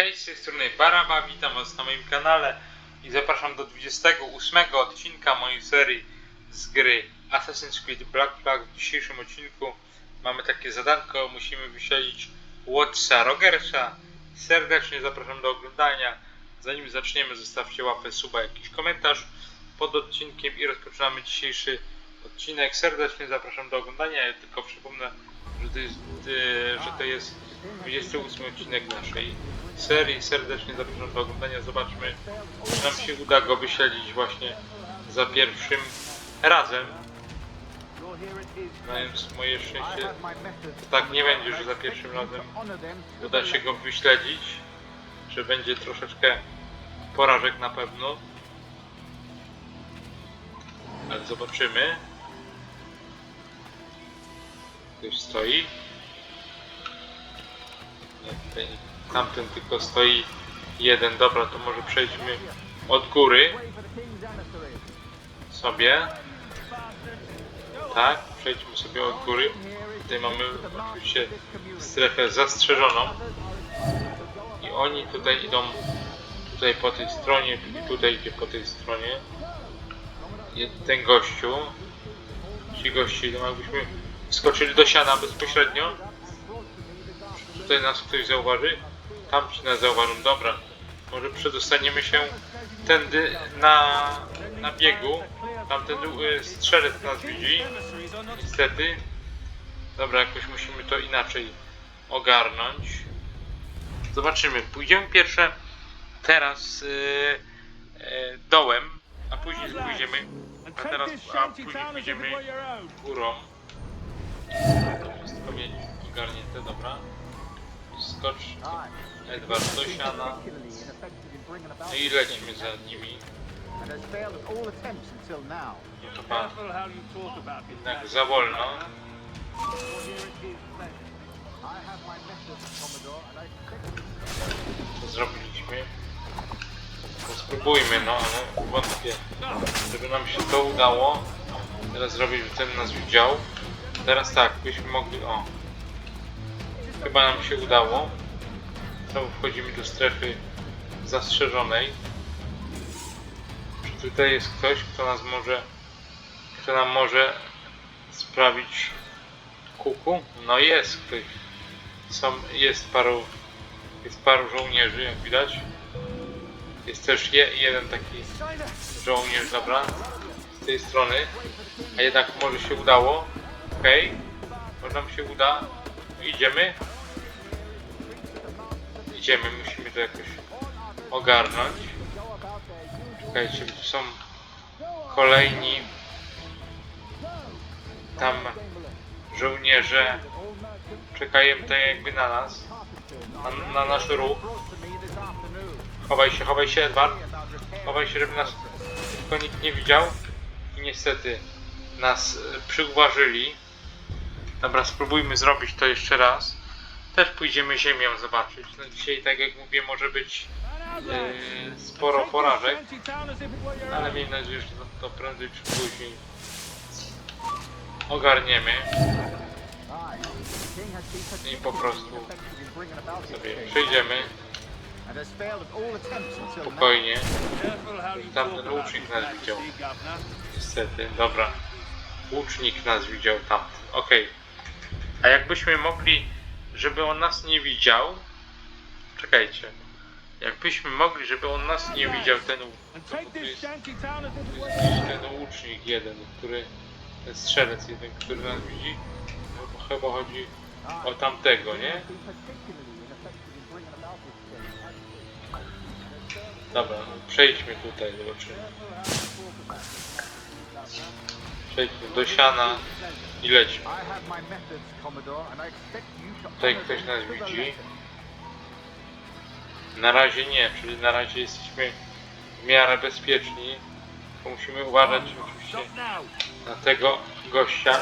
Hej, z tej strony Baraba, witam was na moim kanale i zapraszam do 28 odcinka mojej serii z gry Assassin's Creed Black Flag. W dzisiejszym odcinku mamy takie zadanko, musimy wyśledzić Watcha Rogersa. Serdecznie zapraszam do oglądania. Zanim zaczniemy, zostawcie łapę, suba, jakiś komentarz pod odcinkiem i rozpoczynamy dzisiejszy odcinek. Serdecznie zapraszam do oglądania. Ja tylko przypomnę, że to jest, e, że to jest 28 odcinek naszej serii. Serdecznie zapraszam do oglądania. Zobaczmy, czy nam się uda go wyśledzić właśnie za pierwszym razem. Mając moje szczęście, tak nie będzie, że za pierwszym razem uda się go wyśledzić, że będzie troszeczkę porażek na pewno. Ale zobaczymy. Ktoś stoi. Nie, tutaj tamten tylko stoi jeden. Dobra, to może przejdźmy od góry sobie. Tak, przejdźmy sobie od góry. Tutaj mamy oczywiście strefę zastrzeżoną. I oni tutaj idą tutaj po tej stronie, i tutaj idzie po tej stronie. Ten gościu. Ci goście idą, jakbyśmy wskoczyli do siana bezpośrednio. Tutaj nas ktoś zauważy. Tam ci nas zauważą. Dobra. Może przedostaniemy się tędy na, na biegu. Tamten y, strzelec nas widzi. Niestety. Dobra, jakoś musimy to inaczej ogarnąć. Zobaczymy. Pójdziemy pierwsze teraz y, y, dołem, a później pójdziemy. A teraz a później pójdziemy górą. To mieć ogarnięte, dobra. Skocz Edward do siana. No i lecimy za nimi. To chyba jednak za wolno. Co zrobiliśmy? Spróbujmy, no ale wątpię, żeby nam się to udało. Teraz zrobić, ten nas widział. Teraz tak, byśmy mogli, o. Chyba nam się udało. Znowu wchodzimy do strefy zastrzeżonej. Czy tutaj jest ktoś, kto nas może, kto nam może sprawić kuku? No jest ktoś. Są, jest paru, jest paru żołnierzy, jak widać. Jest też je, jeden taki żołnierz, dobra, z tej strony. A jednak może się udało. Okej. Może nam się uda. Idziemy. Idziemy, musimy to jakoś ogarnąć. Czekajcie, tu są kolejni tam żołnierze czekają tak jakby na nas, na, na nasz ruch. Chowaj się, chowaj się Edward. Chowaj się, żeby nas tylko nikt nie widział. I niestety nas e, przyuważyli. Dobra, spróbujmy zrobić to jeszcze raz. Też pójdziemy ziemią zobaczyć. No dzisiaj, tak jak mówię, może być e, sporo porażek, ale miejmy nadzieję, że to, to prędzej czy później ogarniemy i po prostu sobie przejdziemy spokojnie. Tamten łucznik nas widział. Niestety, dobra. Łucznik nas widział tamten. Okej. A jakbyśmy mogli, żeby on nas nie widział. Czekajcie. Jakbyśmy mogli, żeby on nas nie widział, ten, to, to jest, to jest ten łucznik jeden, który. Ten strzelec jeden, który nas widzi. Chyba, chyba chodzi o tamtego, nie? Dobra, no przejdźmy tutaj, zobaczymy. Przejdźmy do siana i lećmy. Tutaj ktoś nas widzi. Na razie nie, czyli na razie jesteśmy w miarę bezpieczni. Tylko musimy uważać oczywiście na tego gościa.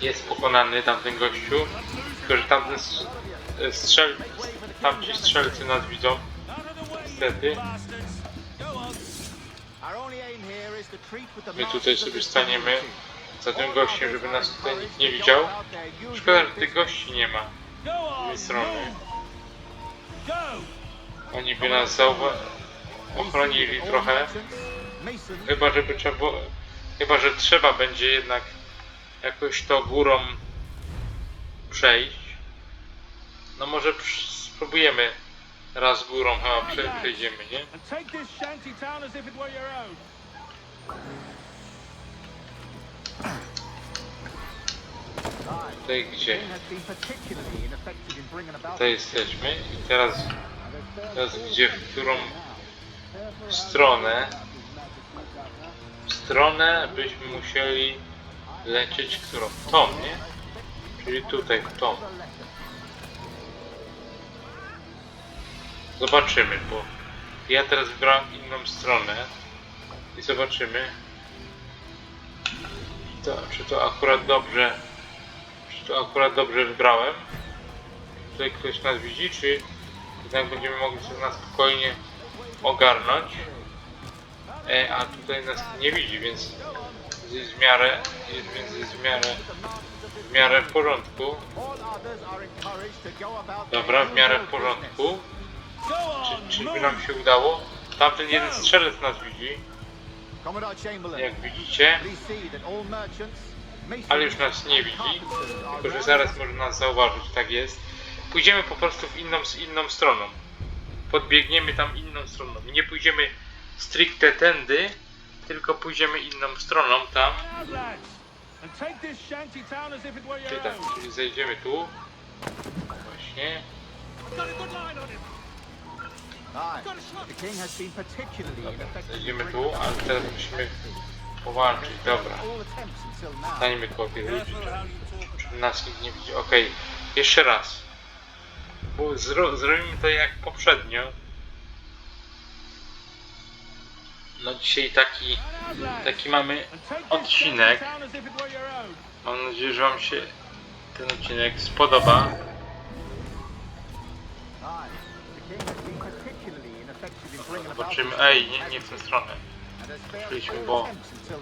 Jest pokonany tamten gościu. Tylko, że tamten s- strzel... tamci strzelcy nas widzą. Niestety. My tutaj sobie staniemy za tym gościem, żeby nas tutaj nikt nie widział. Szkoda, że tych gości nie ma z tej strony. Oni by nas ochronili trochę. Chyba, żeby trzeba było... Chyba, że trzeba będzie jednak jakoś to górą przejść. No może spróbujemy raz górą chyba prze, przejdziemy, nie? Tutaj gdzie? Tutaj jesteśmy i teraz, teraz gdzie, w którą stronę w stronę byśmy musieli lecieć którą? W tą, nie? Czyli tutaj, w tą. Zobaczymy, bo ja teraz wybrałem inną stronę i zobaczymy to, czy to akurat dobrze czy to akurat dobrze wybrałem. Tutaj ktoś nas widzi, czy jednak będziemy mogli sobie na spokojnie ogarnąć. E, a tutaj nas nie widzi, więc jest w miarę więc jest w miarę w miarę w porządku. Dobra, w miarę w porządku czy, by move. nam się udało? Tamten jeden strzelec nas widzi, jak widzicie, ale już nas nie widzi, tylko że zaraz może nas zauważyć, tak jest. Pójdziemy po prostu w inną, z inną stroną. Podbiegniemy tam inną stroną. Nie pójdziemy stricte tędy, tylko pójdziemy inną stroną tam. Czyli tak, czyli zejdziemy tu. Właśnie. Bringing tu, ale teraz musimy powalczyć. Dobra. Stańmy koło tych ludzi. Nas nikt nie widzi. Okej, jeszcze raz. Bo zro, zrobimy to jak poprzednio. No dzisiaj taki, taki mamy odcinek. Mam nadzieję, że Wam się ten odcinek spodoba. Zobaczymy. Ej, nie, nie w tę stronę. Szliśmy, bo.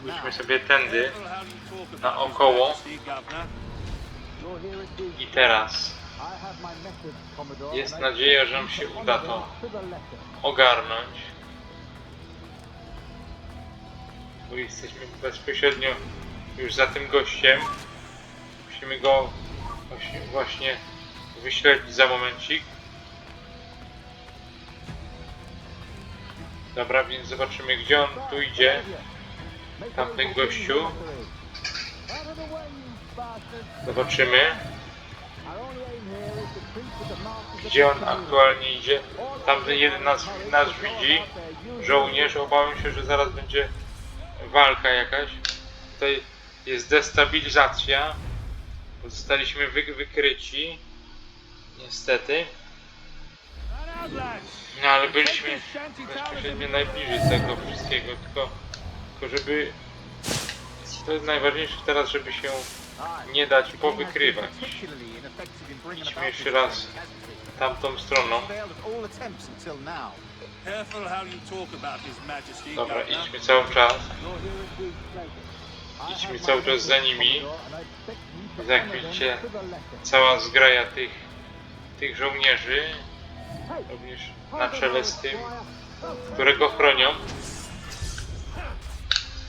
Byliśmy sobie tędy Careful how you talk Na about his około. majesty, governor. You're here indeed. i teraz. Jest nadzieja, że nam się uda to ogarnąć. Bo jesteśmy bezpośrednio już za tym gościem. Musimy go właśnie, właśnie wyśledzić za momencik. Dobra, więc zobaczymy gdzie on tu idzie. Tamten gościu. Zobaczymy gdzie on aktualnie idzie. Tamten jeden nas, nas widzi. Żołnierz. Obawiam się, że zaraz będzie walka jakaś. Tutaj jest destabilizacja. Zostaliśmy wy, wykryci. Niestety. No ale byliśmy bezpośrednio najbliżej tego wszystkiego. Tylko, tylko żeby... To jest najważniejsze teraz, żeby się nie dać powykrywać. Idźmy jeszcze raz tamtą stroną. Dobra, idźmy cały czas. Idźmy cały czas za nimi. The letter. cała zgraja tych, tych żołnierzy, również na czele z tym, którego chronią.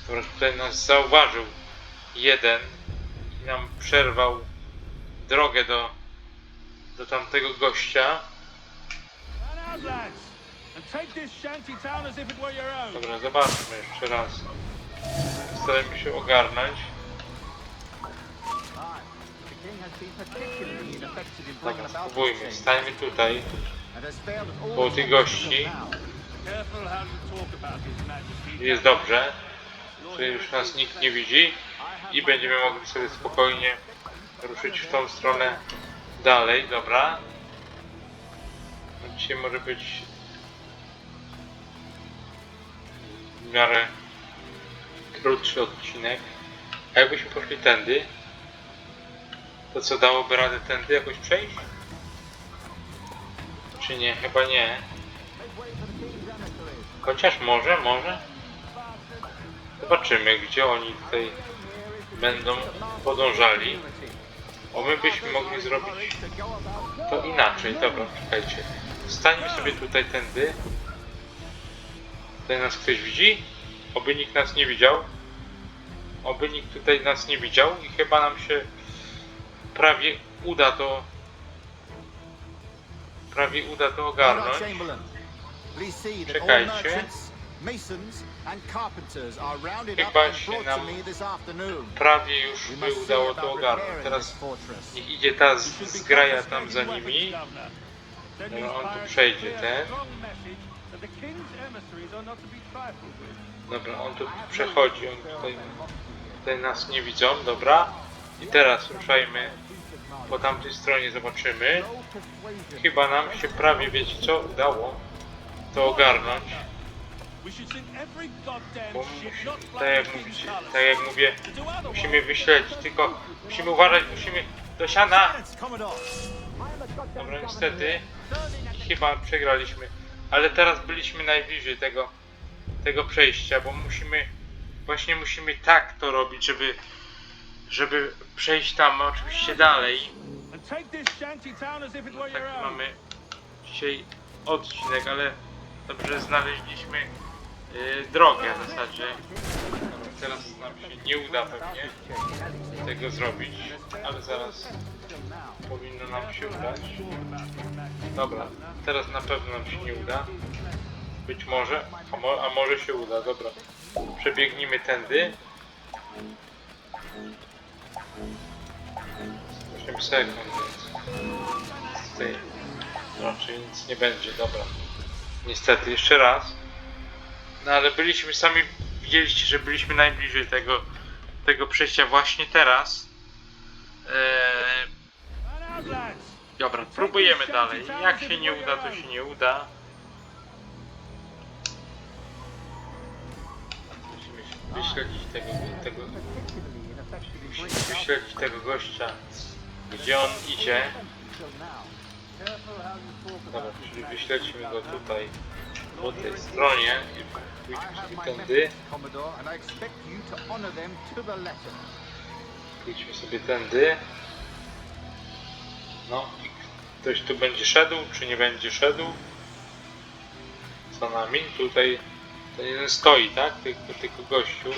Dobra, tutaj nas zauważył jeden i nam przerwał drogę do, do tamtego gościa. Dobra, zobaczmy jeszcze raz. Starajmy się ogarnąć. Dobra, this spróbujmy. Stańmy tutaj. Koło tych gości. Jest dobrze. Tutaj już nas nikt nie widzi i będziemy mogli sobie spokojnie ruszyć w tą stronę dalej, dobra? Dzisiaj może być w miarę krótszy odcinek. A jakbyśmy poszli tędy, to co dałoby radę tędy jakoś przejść? Czy nie? Chyba nie. Chociaż może, może. Zobaczymy, gdzie oni tutaj będą podążali. O, my byśmy mogli zrobić to inaczej. Dobra, czekajcie. Stańmy sobie tutaj tędy. Tutaj nas ktoś widzi? Oby nikt nas nie widział. Oby nikt tutaj nas nie widział i chyba nam się prawie uda to prawie uda to ogarnąć. Czekajcie. merchants, masons and carpenters are rounded up Chyba and się brought nam to me this afternoon. Prawie już by udało to ogarnąć. Teraz niech idzie ta zgraja tam za nimi. these on tu przejdzie, ten. Dobra, on tu przechodzi, on tutaj, tutaj nas nie widzą, dobra. I teraz ruszajmy po tamtej stronie, zobaczymy. Chyba nam się prawie, wiecie co, udało to ogarnąć. Bo tak jak, mówicie, tak jak mówię, musimy wyśledzić, tylko musimy uważać, musimy do siana. Dobra, niestety chyba przegraliśmy, ale teraz byliśmy najbliżej tego, tego przejścia, bo musimy, właśnie musimy tak to robić, żeby, żeby przejść tam oczywiście dalej. No, taki mamy dzisiaj odcinek, ale dobrze znaleźliśmy y, drogę w zasadzie. Teraz nam się nie uda pewnie tego zrobić, ale zaraz powinno nam się udać. Dobra, teraz na pewno nam się nie uda. Być może, a, mo a może się uda, dobra. Przebiegnijmy tędy. 8 sekund, więc tutaj raczej nic nie będzie, dobra. Niestety, jeszcze raz. No ale byliśmy sami, widzieliście, że byliśmy najbliżej tego, tego przejścia właśnie teraz. Eee. Dobra, próbujemy dalej. Jak się nie uda, to się nie uda. Musimy wyśledzić tego, tego, wyśledzić tego gościa, gdzie on idzie. Dobra, czyli wyśledźmy go tutaj, po tej stronie i pójdźmy tędy. Pójdźmy sobie tędy. No i ktoś tu będzie szedł, czy nie będzie szedł? Za nami. Tutaj ten jeden stoi, tak? Tylko, tylko gościu.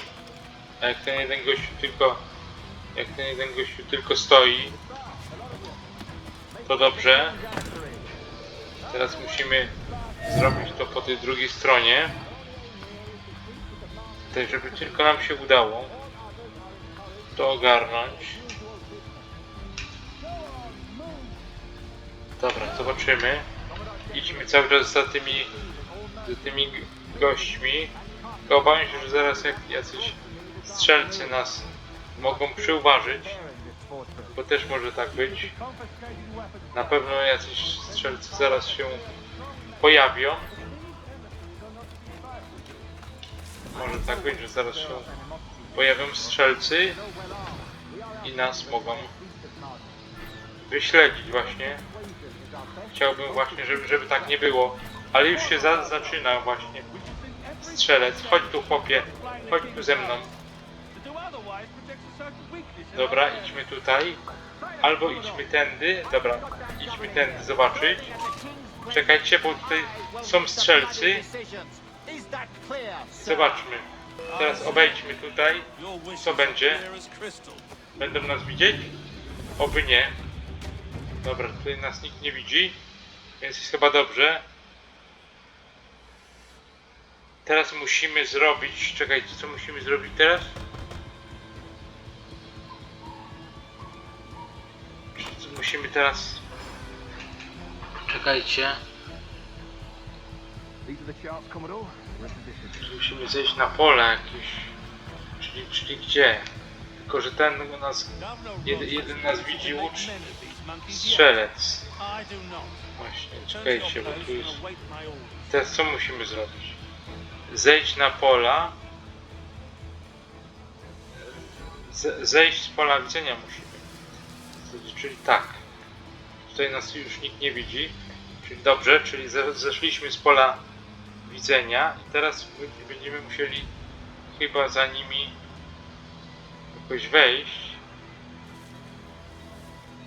A jak ten jeden gościu tylko... Jak ten jeden gościu tylko stoi, to dobrze. Teraz musimy zrobić to po tej drugiej stronie. Tak, żeby tylko nam się udało to ogarnąć. Dobra, zobaczymy. Idźmy cały czas za tymi, za tymi gośćmi. Tylko obawiam się, że zaraz jak jacyś strzelcy nas mogą przyuważyć, bo też może tak być. Na pewno jacyś strzelcy zaraz się pojawią. Może tak być, że zaraz się pojawią strzelcy i nas mogą wyśledzić właśnie. Chciałbym właśnie, żeby, żeby tak nie było, ale już się za, zaczyna właśnie strzelec. Chodź tu chłopie, chodź tu ze mną. Dobra, idźmy tutaj. Albo idźmy tędy. Dobra, idźmy tędy zobaczyć. Czekajcie, bo tutaj są strzelcy. Zobaczmy. Teraz obejdźmy tutaj. Co będzie? Będą nas widzieć? Oby nie. Dobra, tutaj nas nikt nie widzi, więc jest chyba dobrze. Teraz musimy zrobić. Czekajcie, co musimy zrobić teraz? Musimy teraz. Czekajcie. Musimy zejść na pole jakieś. Czyli, czyli gdzie? Tylko, że ten u nas jeden, jeden nas widzi łucz strzelec. Właśnie, czekajcie, bo tu jest. Teraz co musimy zrobić? Zejść na pola. Z, zejść z pola widzenia musimy. Czyli tak. Tutaj nas już nikt nie widzi. Czyli dobrze, czyli ze, zeszliśmy z pola widzenia i teraz będziemy musieli chyba za nimi jakoś wejść.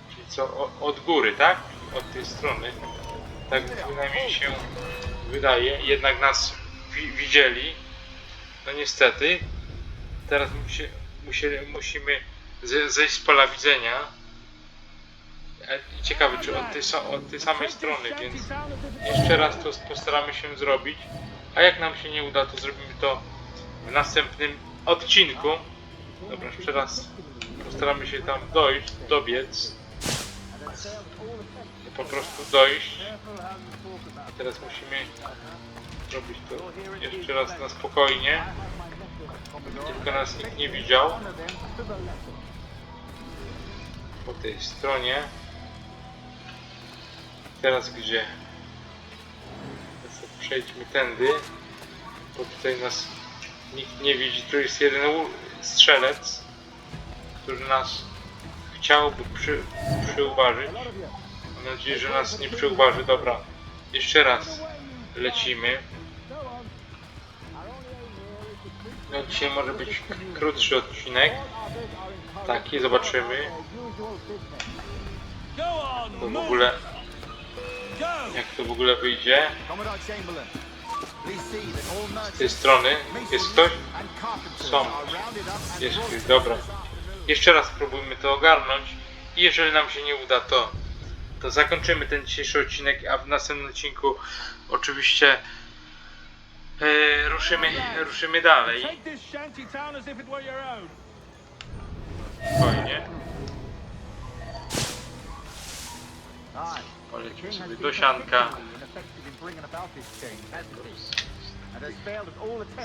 Czyli co, od góry, tak? Od tej strony. Tak przynajmniej się wydaje. Jednak nas wi widzieli. No niestety. Teraz musi, musimy ze- zejść z pola widzenia. E, i Ciekawe, czy od tej, od tej samej strony, więc jeszcze raz to postaramy się zrobić. A jak nam się nie uda, to zrobimy to w następnym odcinku. Dobra, jeszcze raz postaramy się tam dojść, dobiec. Po prostu dojść. Teraz musimy zrobić to jeszcze raz na spokojnie. Tylko nas nikt nie widział. Po tej stronie. Teraz gdzie? Przejdźmy tędy. Bo tutaj nas nikt nie widzi. Tu jest jeden strzelec, który nas chciałby przy, przyuważyć. Mam nadzieję, że nas nie przyuważy. Dobra, jeszcze raz lecimy. No, dzisiaj może być krótszy odcinek. Taki, zobaczymy. To w ogóle! Jak to w ogóle wyjdzie. Z tej strony jest ktoś? Są. Jest ktoś, to dobra. Jeszcze raz spróbujmy to ogarnąć. I jeżeli nam się nie uda, to, to zakończymy ten dzisiejszy odcinek, a w następnym odcinku oczywiście e, ruszymy, ruszymy dalej. Take Polecimy sobie do sianka.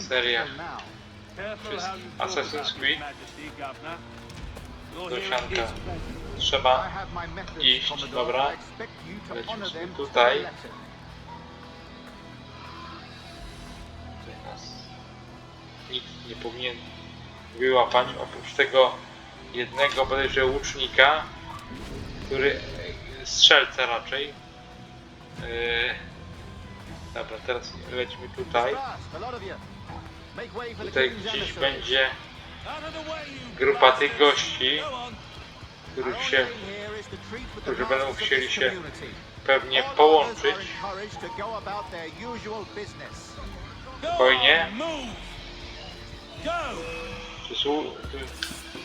Seria. Assassin's Creed. Do sianka. Trzeba Iść, dobra. Lecimy sobie tutaj. nas nikt nie powinien wyłapać, oprócz tego jednego bodajże łucznika, który strzelca raczej. Yy, dobra, teraz lecimy tutaj. Tutaj gdzieś będzie grupa tych gości, Our się którzy będą chcieli się pewnie połączyć. Spokojnie.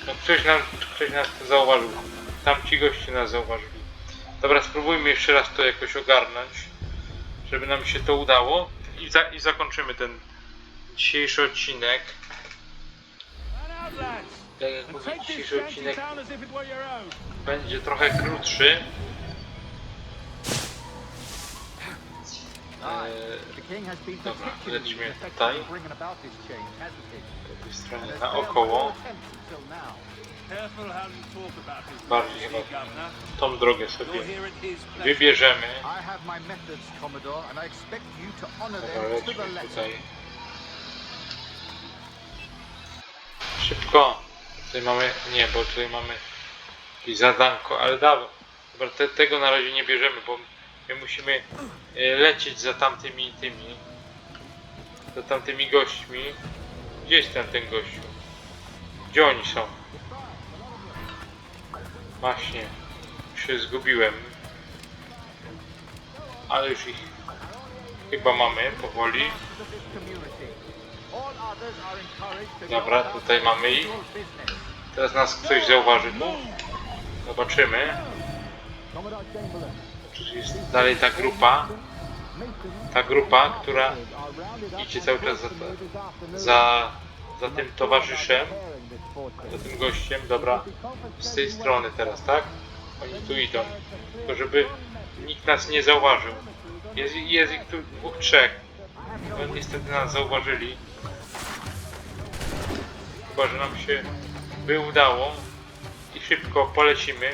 no, ktoś, nam, ktoś nas zauważył. Tamci goście nas zauważyli. Dobra, spróbujmy jeszcze raz to jakoś ogarnąć, żeby nam się to udało i, za, i zakończymy ten dzisiejszy odcinek. Tak jak mówię, dzisiejszy odcinek będzie trochę krótszy. Eee, Dobra, effective tutaj. po tej stronie naokoło. Bardziej chyba tą drogę sobie wybierzemy. Dobra, tutaj. Szybko. Tutaj mamy, nie, bo tutaj mamy jakieś zadanko, ale dawno. Dobra, te, tego na razie nie bierzemy, bo my musimy e, lecieć za tamtymi tymi, za tamtymi gośćmi. Gdzie jest ten, ten gościu? Gdzie oni są? Właśnie, się zgubiłem. Ale już ich chyba mamy powoli. Dobra, tutaj mamy ich. Teraz nas ktoś zauważy tu. Zobaczymy. Jest dalej ta grupa. Ta grupa, która idzie cały czas za, za, za tym towarzyszem, za tym gościem. Dobra, z tej strony teraz, tak? Oni tu idą. Tylko żeby nikt nas nie zauważył. Jest, jest ich tu dwóch, trzech. No niestety nas zauważyli. Chyba, że nam się by udało i szybko polecimy.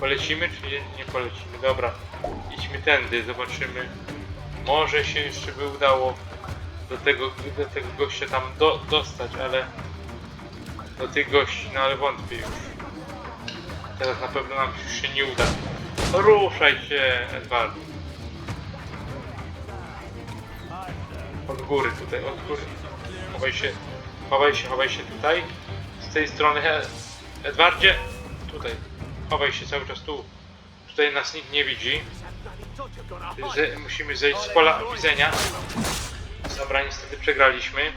Polecimy czy nie, nie polecimy? Dobra, idźmy tędy, zobaczymy. Może się jeszcze by udało do tego, do tego gościa tam do, dostać, ale do tych gości, no ale wątpię już. Teraz na pewno nam się nie uda. Ruszaj się, Edward. Od góry tutaj, od góry. Chowaj się chowaj się, chowaj się tutaj. Z tej strony, Edwardzie. Tutaj. Chowaj się cały czas tu. Tutaj nas nikt nie widzi. Musimy zejść z pola widzenia. Dobra, niestety przegraliśmy.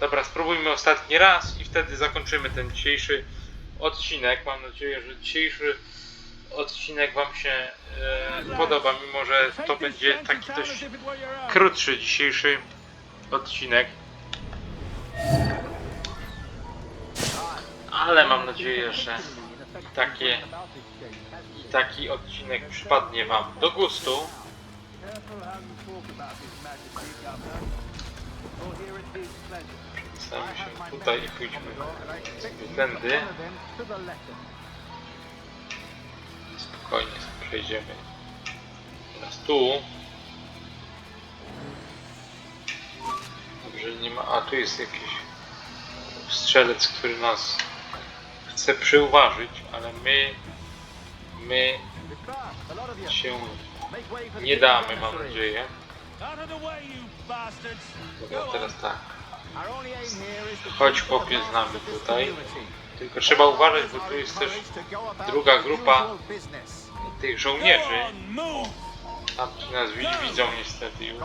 Dobra, spróbujmy ostatni raz i wtedy zakończymy ten dzisiejszy odcinek. Mam nadzieję, że dzisiejszy odcinek Wam się e, podoba, mimo że to będzie taki dość krótszy dzisiejszy odcinek. Ale mam nadzieję, że takie, taki odcinek przypadnie Wam do gustu. Careful how you talk about His Majesty, Governor. You'll hear it his pleasure. Się tutaj i pójdźmy tędy. Spokojnie przejdziemy. Teraz tu. Dobrze, nie ma. A tu jest jakiś strzelec, który nas chce przyuważyć, ale my. My się nie damy, mam nadzieję. Dobra, teraz tak. Chodź, chłopie, the z nami balance of this tutaj. Tylko trzeba uważać, bo tu jest też druga grupa tych żołnierzy. Tamci nas wi- widzą niestety już.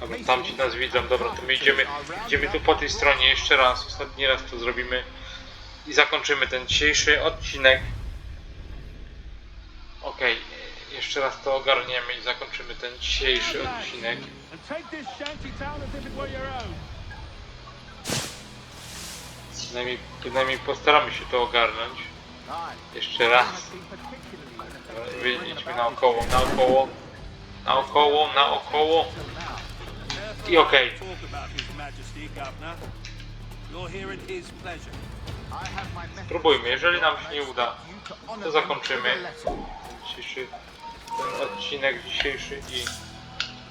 Dobra, tamci nas widzą, dobra, to my idziemy, idziemy tu po tej stronie jeszcze raz, ostatni raz to zrobimy i zakończymy ten dzisiejszy odcinek. Okej, jeszcze raz to ogarniemy i zakończymy ten dzisiejszy odcinek. Przynajmniej, przynajmniej postaramy się to ogarnąć. Jeszcze raz. Wyjdźmy naokoło, naokoło, naokoło, naokoło. I okej. Pleasure. Spróbujmy, jeżeli nam się nie uda, to zakończymy dzisiejszy ten odcinek dzisiejszy i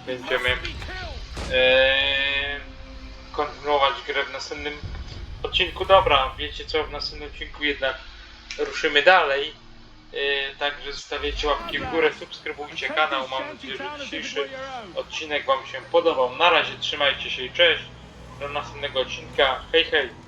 będziemy e, kontynuować grę w następnym odcinku. Dobra, wiecie co, w następnym odcinku jednak ruszymy dalej. E, także zostawiajcie łapki w górę, subskrybujcie kanał. Mam nadzieję, że dzisiejszy odcinek Wam się podobał. Na razie trzymajcie się i cześć. Do następnego odcinka. Hej, hej.